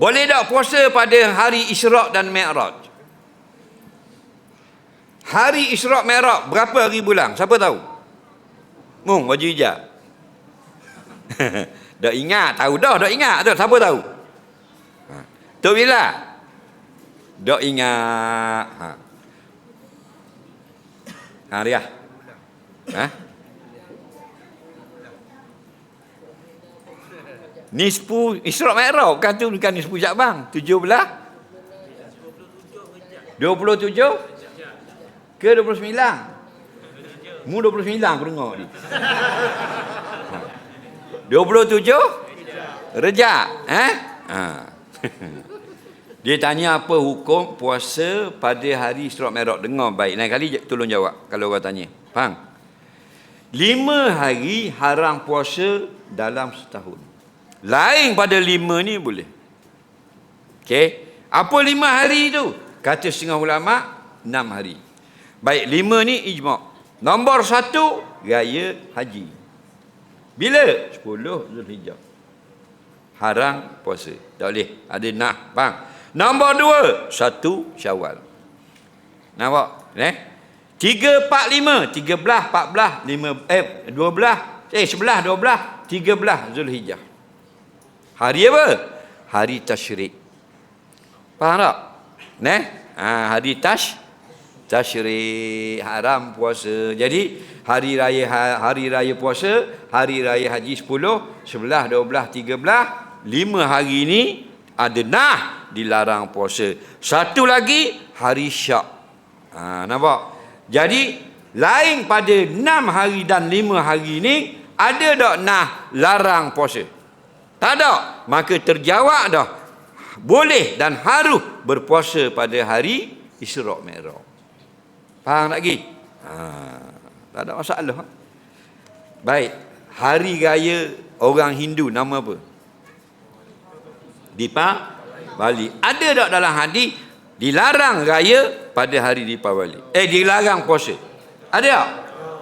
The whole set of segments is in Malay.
Boleh tak puasa pada hari Isra' dan Mi'raj? Hari Isra' Mi'raj berapa hari bulan? Siapa tahu? Mung baju hijau. dah ingat, tahu dah, dah ingat dah. Siapa tahu? Ha. Bila? Dak ingat. Ha. Ha. Ha? Nisfu Isra' Mi'raj bukan tu bukan nisfu Syakban. 17 27 ke 29? Mu 29 aku dengar ni. Ha. 27 Rejak eh? Ha. Dia tanya apa hukum puasa pada hari Isra' Mi'raj. Dengar baik. Lain kali tolong jawab kalau orang tanya. Faham? Lima hari haram puasa dalam setahun. Lain pada lima ni boleh. Okey. Apa lima hari tu? Kata setengah ulama, enam hari. Baik, lima ni ijma'. Nombor satu, raya haji. Bila? Sepuluh Zulhijjah. Haram puasa. Tak boleh. Ada nah. Faham? Nombor dua, satu syawal. Nampak? Eh? Tiga, empat, lima. Tiga belah, empat belah, lima, eh, dua belah. Eh, sebelah, dua belah. Tiga belah Zulhijjah. Hari apa? Hari Tashrik. Faham tak? Neh? Ha, hari Tash Tashrik haram puasa. Jadi hari raya ha, hari raya puasa, hari raya haji 10, 11, 12, 13, 5 hari ini ada nah dilarang puasa. Satu lagi hari Syak. Ha, nampak? Jadi lain pada enam hari dan lima hari ini ada tak nah larang puasa? Tak ada. Maka terjawab dah. Boleh dan harus berpuasa pada hari Isra' Mi'raj. Faham tak lagi? Ha, tak ada masalah. Baik. Hari raya orang Hindu nama apa? Dipa Bali. Ada tak dalam hadis dilarang raya pada hari Dipawali? Eh dilarang puasa. Ada tak?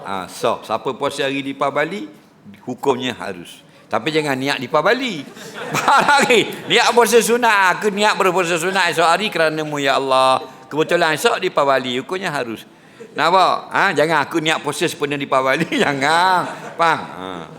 Ha, so, siapa puasa hari Dipawali hukumnya harus. Tapi jangan niat Dipawali. lagi. Niat puasa sunat. Aku niat berpuasa sunat esok hari kerana mu ya Allah. Kebetulan esok Dipawali. Hukumnya harus. Nampak? Ha, jangan aku niat puasa sepenuh Dipawali. jangan. Faham? Ha.